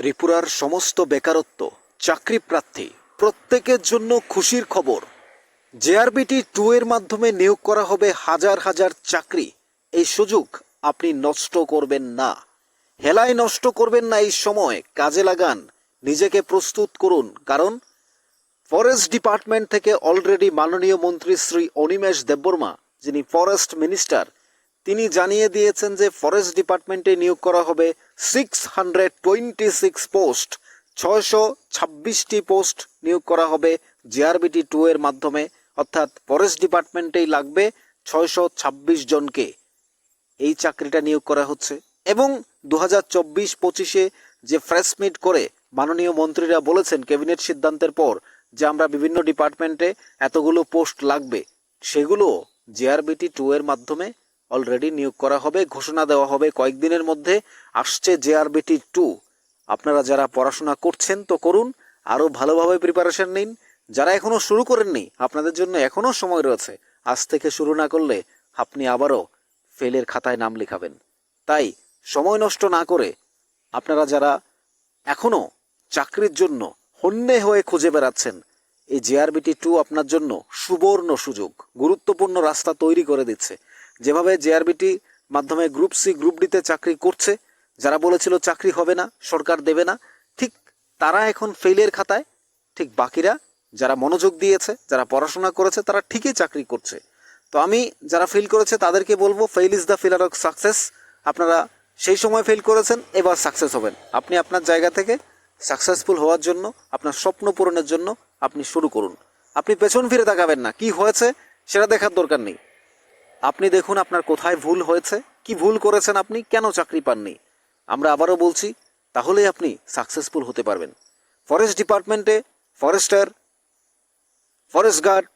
ত্রিপুরার সমস্ত বেকারত্ব, চাকরি প্রার্থী, প্রত্যেকের জন্য খুশির খবর। জেআরবিটি টু এর মাধ্যমে নিয়োগ করা হবে হাজার হাজার চাকরি। এই সুযোগ আপনি নষ্ট করবেন না। হেলায় নষ্ট করবেন না এই সময়, কাজে লাগান। নিজেকে প্রস্তুত করুন, কারণ ফরেস্ট ডিপার্টমেন্ট থেকে অলরেডি মাননীয় মন্ত্রী শ্রী অনিমেষ দেববর্মা, যিনি ফরেস্ট মিনিস্টার, তিনি জানিয়ে দিয়েছেন যে ফরেস্ট ডিপার্টমেন্টে নিয়োগ করা হবে six hundred twenty six post ছয়শো ছাব্বিশটি পোস্ট নিয়োগ করা হবে জেআরবিটি টু এর মাধ্যমে। অর্থাৎ ফরেস্ট ডিপার্টমেন্টেই লাগবে ছয়শো ছাব্বিশ জনকে। এই চাকরিটা নিয়োগ করা হচ্ছে। এবং দু হাজার চব্বিশ পঁচিশে যে ফ্রেশ মিট করে মাননীয় মন্ত্রীরা বলেছেন ক্যাবিনেট সিদ্ধান্তের পর, যে আমরা বিভিন্ন ডিপার্টমেন্টে এতগুলো পোস্ট লাগবে, সেগুলো জেআরবিটি টু এর মাধ্যমে অলরেডি নিয়োগ করা হবে, ঘোষণা দেওয়া হবে। কয়েকদিনের মধ্যে আসছে জেআরবিটি টু আপনারা যারা পড়াশোনা করছেন তো করুন, আরও ভালোভাবে প্রিপারেশন নিন। যারা এখনও শুরু করেননি, আপনাদের জন্য এখনও সময় রয়েছে। আজ থেকে শুরু না করলে আপনি আবারও ফেলের খাতায় নাম লেখাবেন। তাই সময় নষ্ট না করে আপনারা যারা এখনও চাকরির জন্য হন্যে হয়ে খুঁজে বেড়াচ্ছেন, এই জেআরবিটি টু আপনার জন্য সুবর্ণ সুযোগ, গুরুত্বপূর্ণ রাস্তা তৈরি করে দিচ্ছে। যেভাবে জেআরবিটি মাধ্যমে গ্রুপ সি গ্রুপ ডিতে চাকরি করছে, যারা বলেছিল চাকরি হবে না, সরকার দেবে না, ঠিক তারা এখন ফেলের খাতায়, ঠিক বাকিরা যারা মনোযোগ দিয়েছে, যারা পড়াশোনা করেছে, তারা ঠিকই চাকরি করছে। তো আমি যারা ফেল করেছে, তাদেরকে বলব fail is the pillar of success আপনারা সেই সময় ফেল করেছেন, এবার সাকসেস হবেন। আপনি আপনার জায়গা থেকে সাকসেসফুল হওয়ার জন্য, আপনার স্বপ্ন পূরণের জন্য আপনি শুরু করুন। আপনি পেছন ফিরে তাকাবেন না, কি হয়েছে সেটা দেখার দরকার নেই। আপনি দেখুন আপনার কোথায় ভুল হয়েছে, কি ভুল করেছেন আপনি, কেন চাকরি পাননি। আমরা আবারও বলছি, তাহলেই আপনি সাকসেসফুল হতে পারবেন। ফরেস্ট ডিপার্টমেন্টে ফরেস্টার ফরেস্ট গার্ড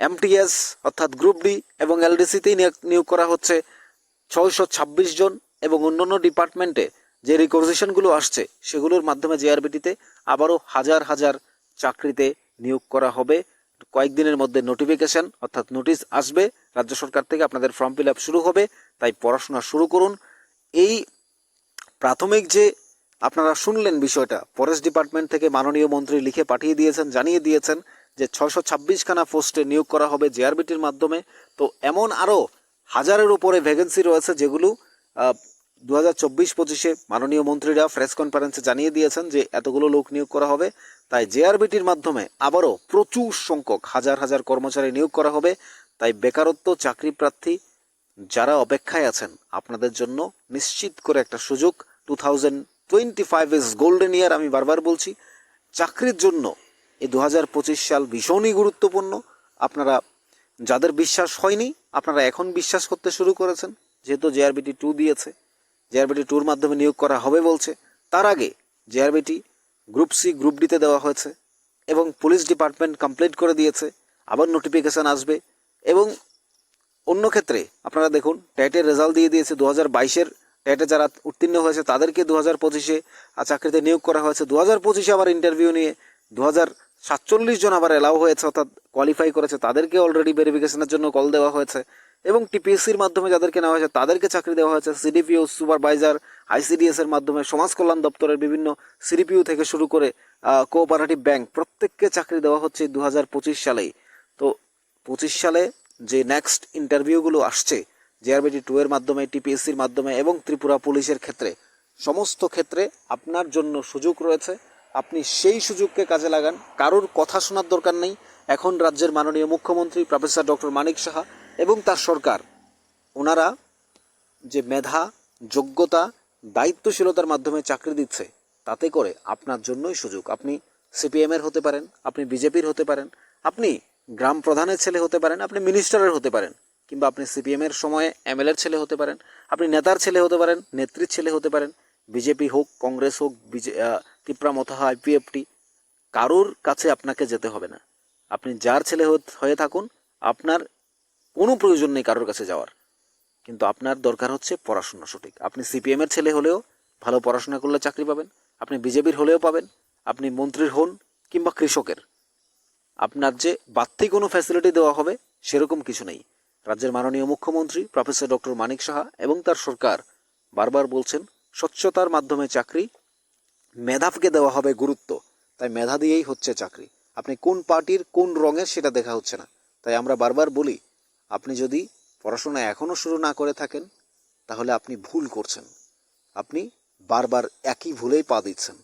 এমটিএস অর্থাৎ গ্রুপ ডি এবং এলডিসিতেই নিয়োগ করা হচ্ছে ছয়শো ছাব্বিশ জন এবং অন্যান্য ডিপার্টমেন্টে যে রিকোজিশনগুলো আসছে, সেগুলোর মাধ্যমে জেআরবিটিতে আবারও হাজার হাজার চাকরিতে নিয়োগ করা হবে। কয়েকদিনের মধ্যে নোটিফিকেশন অর্থাৎ নোটিশ আসবে। রাজ্য সরকার থেকে আপনাদের ফর্ম ফিল আপ শুরু হবে, তাই পড়াশোনা শুরু করুন। এই প্রাথমিক যে আপনারা শুনলেন বিষয়টা ফরেস্ট ডিপার্টমেন্ট থেকে মাননীয় মন্ত্রী লিখে পাঠিয়ে দিয়েছেন, জানিয়ে দিয়েছেন যে ছয়শো ছাব্বিশখানা পোস্টে নিয়োগ করা হবে জেআরবিটির মাধ্যমে। তো এমন আরও হাজারের উপরে ভ্যাকেন্সি রয়েছে যেগুলো দু হাজার চব্বিশ পঁচিশে মাননীয় মন্ত্রীরা প্রেস কনফারেন্সে জানিয়ে দিয়েছেন যে এতগুলো লোক নিয়োগ করা হবে। তাই জেআরবিটির মাধ্যমে আবারও প্রচুর সংখ্যক, হাজার হাজার কর্মচারী নিয়োগ করা হবে। তাই বেকারত্ব, চাকরি প্রার্থী যারা অপেক্ষায় আছেন, আপনাদের জন্য নিশ্চিত করে একটা সুযোগ। Two thousand twenty five is golden year, আমি বারবার বলছি। চাকরির জন্য এই দু হাজার পঁচিশ সাল ভীষণই গুরুত্বপূর্ণ। আপনারা, যাদের বিশ্বাস হয়নি, আপনারা এখন বিশ্বাস করতে শুরু করেছেন। যেহেতু জেআরবিটি টু দিয়েছে। জেআরবিটি টুর মাধ্যমে নিয়োগ করা হবে বলছে। তার আগে জেআরবিটি গ্রুপ সি গ্রুপ ডিতে দেওয়া হয়েছে এবং পুলিশ ডিপার্টমেন্ট কমপ্লিট করে দিয়েছে। আবার নোটিফিকেশান আসবে এবং অন্য ক্ষেত্রে আপনারা দেখুন ট্যাটের রেজাল্ট দিয়ে দিয়েছে দু হাজার বাইশের ট্যাটে যারা উত্তীর্ণ হয়েছে তাদেরকে দু হাজার পঁচিশে চাকরিতে নিয়োগ করা হয়েছে দু হাজার পঁচিশে আবার ইন্টারভিউ নিয়ে। দু হাজার সাতচল্লিশ জন আবার এলাও হয়েছে অর্থাৎ কোয়ালিফাই করেছে। তাদেরকে অলরেডি ভেরিফিকেশনের জন্য কল দেওয়া হয়েছে। এবং টিপিএসসির মাধ্যমে যাদেরকে নেওয়া হয়েছে, তাদেরকে চাকরি দেওয়া হয়েছে। সিডিপিও, সুপারভাইজার আইসিডিএস এর মাধ্যমে, সমাজ কল্যাণ দপ্তরের বিভিন্ন সিডিপিও থেকে শুরু করে কোঅপারেটিভ ব্যাংক প্রত্যেককে চাকরি দেওয়া হচ্ছে দু হাজার পঁচিশ সালেই। তো পঁচিশ সালে যে নেক্সট ইন্টারভিউগুলো আসছে জেআরবিটি টু এর মাধ্যমে, টিপিএসসির মাধ্যমে এবং ত্রিপুরা পুলিশের ক্ষেত্রে, সমস্ত ক্ষেত্রে আপনার জন্য সুযোগ রয়েছে। আপনি সেই সুযোগকে কাজে লাগান। কারোর কথা শোনার দরকার নেই। এখন রাজ্যের মাননীয় মুখ্যমন্ত্রী প্রফেসর ডক্টর মানিক সাহা এবং তার সরকার, ওনারা যে মেধা, যোগ্যতা, দায়িত্বশীলতার মাধ্যমে চাকরি দিচ্ছে, তাতে করে আপনার জন্যই সুযোগ। আপনি সিপিএমের হতে পারেন, আপনি বিজেপির হতে পারেন, আপনি গ্রাম প্রধানের ছেলে হতে পারেন, আপনি মিনিস্টারের হতে পারেন, কিংবা আপনি সিপিএমের সময়ে এমএলএর ছেলে হতে পারেন, আপনি নেতার ছেলে হতে পারেন, নেত্রীর ছেলে হতে পারেন, বিজেপি হোক, কংগ্রেস হোক, বিজে ত্রিপুরা মথা আইপিএফটি কারোর কাছে আপনাকে যেতে হবে না। আপনি যার ছেলে হয়ে থাকুন, আপনার কোনো প্রয়োজন নেই কারোর কাছে যাওয়ার। কিন্তু আপনার দরকার হচ্ছে পড়াশোনা সঠিক। আপনি সিপিএমের ছেলে হলেও ভালো পড়াশোনা করলে চাকরি পাবেন, আপনি বিজেপির হলেও পাবেন, আপনি মন্ত্রীর হন কিংবা কৃষকের। আপনার যে বাড়তি কোনো ফ্যাসিলিটি দেওয়া হবে সেরকম কিছু নেই। রাজ্যের মাননীয় মুখ্যমন্ত্রী প্রফেসর ডক্টর মানিক সাহা এবং তার সরকার বারবার বলছেন, স্বচ্ছতার মাধ্যমে চাকরি মেধাকে দেওয়া হবে গুরুত্ব। তাই মেধা দিয়েই হচ্ছে চাকরি। আপনি কোন পার্টির কোন রঙের সেটা দেখা হচ্ছে না। তাই আমরা বারবার বলি আপনি যদি পড়াশোনা এখনও শুরু না করে থাকেন, তাহলে আপনি ভুল করছেন। আপনি বারবার একই ভুলেই পা দিচ্ছেন।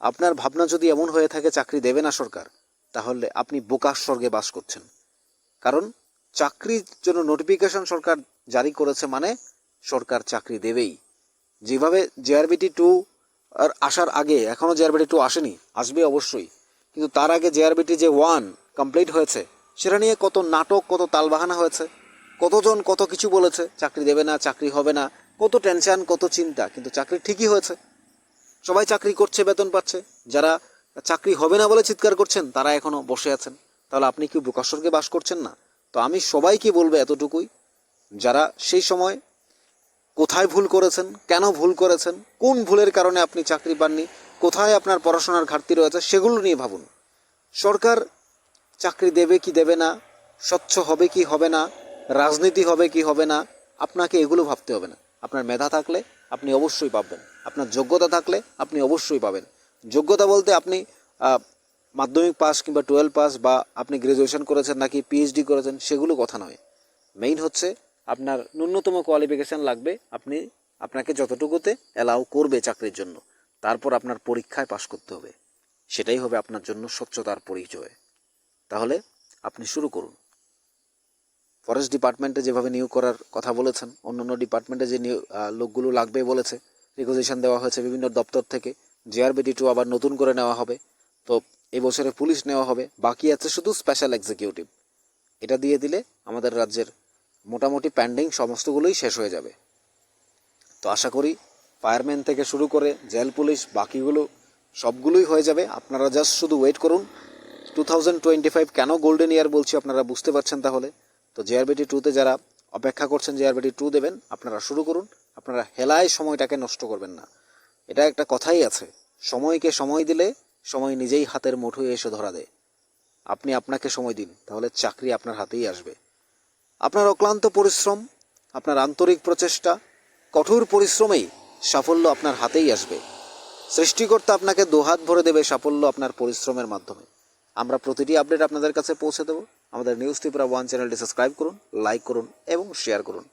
আপনার ভাবনা যদি এমন হয়ে থাকে, চাকরি দেবে না সরকার, তাহলে আপনি বোকার স্বর্গে বাস করছেন। কারণ চাকরির জন্য নোটিফিকেশন সরকার জারি করেছে মানে সরকার চাকরি দেবেই। যেভাবে জেআরবিটি টু আর আসার আগে এখনও জেআরবিটি টু আসেনি, আসবে অবশ্যই। কিন্তু তার আগে জেআরবিটি যে ওয়ান কমপ্লিট হয়েছে সেটা নিয়ে কত নাটক, কত তালবাহানা হয়েছে, কতজন কত কিছু বলেছে, চাকরি দেবে না, চাকরি হবে না, কত টেনশন, কত চিন্তা, কিন্তু চাকরি ঠিকই হয়েছে। সবাই চাকরি করছে, বেতন পাচ্ছে। যারা চাকরি হবে না বলে চিৎকার করছেন, তারা এখনও বসে আছেন। তাহলে আপনি কি প্রকাশকে বাস করছেন না? তো আমি সবাইকে বলব এতটুকুই, যারা সেই সময় কোথায় ভুল করেছেন, কেন ভুল করেছেন, কোন ভুলের কারণে আপনি চাকরি পাননি, কোথায় আপনার পড়াশোনার ঘাটতি রয়েছে, সেগুলো নিয়ে ভাবুন। সরকার চাকরি দেবে কি দেবে না, স্বচ্ছ হবে কি হবে না, রাজনীতি হবে কি হবে না, আপনাকে এগুলো ভাবতে হবে না। আপনার মেধা থাকলে আপনি অবশ্যই পাবেন। আপনার যোগ্যতা থাকলে আপনি অবশ্যই পাবেন। যোগ্যতা বলতে আপনি মাধ্যমিক পাস কিংবা টুয়েলভ পাস বা আপনি গ্রাজুয়েশন করেছেন নাকি পিএইচডি করেছেন, সেগুলো কথা নয়। মেইন হচ্ছে আপনার ন্যূনতম কোয়ালিফিকেশন লাগবে, আপনি আপনাকে যতটুকুতে অ্যালাউ করবে চাকরির জন্য, তারপর আপনার পরীক্ষায় পাশ করতে হবে। সেটাই হবে আপনার জন্য স্বচ্ছতার পরিচয়। তাহলে আপনি শুরু করুন। ফরেস্ট ডিপার্টমেন্টে যেভাবে নিয়োগ করার কথা বলেছেন, অন্যান্য ডিপার্টমেন্টে যে লোকগুলো লাগবে বলেছে রিকোজিশন দেওয়া হয়েছে বিভিন্ন দপ্তর থেকে জেআরবিডি টু আবার নতুন করে নেওয়া হবে, তো এই বছরে পুলিশ নেওয়া হবে, বাকি আছে শুধু স্পেশাল এক্সিকিউটিভ এটা দিয়ে দিলে আমাদের রাজ্যের মোটামুটি প্যান্ডিং সমস্তগুলোই শেষ হয়ে যাবে। তো আশা করি ফায়ারম্যান থেকে শুরু করে জেল পুলিশ, বাকিগুলো সবগুলোই হয়ে যাবে। আপনারা জাস্ট শুধু ওয়েট করুন টু থাউজেন্ড টোয়েন্টি ফাইভ কেন গোল্ডেন ইয়ার বলছি আপনারা বুঝতে পারছেন তাহলে? তো জেআরবিটি টুতে যারা অপেক্ষা করছেন জেআরবিটি টু দেবেন, আপনারা শুরু করুন। আপনারা হেলায় সময়টাকে নষ্ট করবেন না। এটা একটা কথাই আছে। সময়কে সময় দিলে সময় নিজেই হাতের মুঠোয় এসে ধরা দেয়। আপনি আপনাকে সময় দিন, তাহলে চাকরি আপনার হাতেই আসবে। আপনার অক্লান্ত পরিশ্রম, আপনার আন্তরিক প্রচেষ্টা, কঠোর পরিশ্রমেই সাফল্য আপনার হাতেই আসবে। সৃষ্টিকর্তা আপনাকে দুহাত ভরে দেবে সাফল্য আপনার পরিশ্রমের মাধ্যমে। আমরা প্রতিটি আপডেট আপনাদের কাছে পৌঁছে দেবো। আমাদের নিউজ ত্রিপুরা ওয়ান চ্যানেলটি সাবস্ক্রাইব করুন লাইক করুন এবং শেয়ার করুন।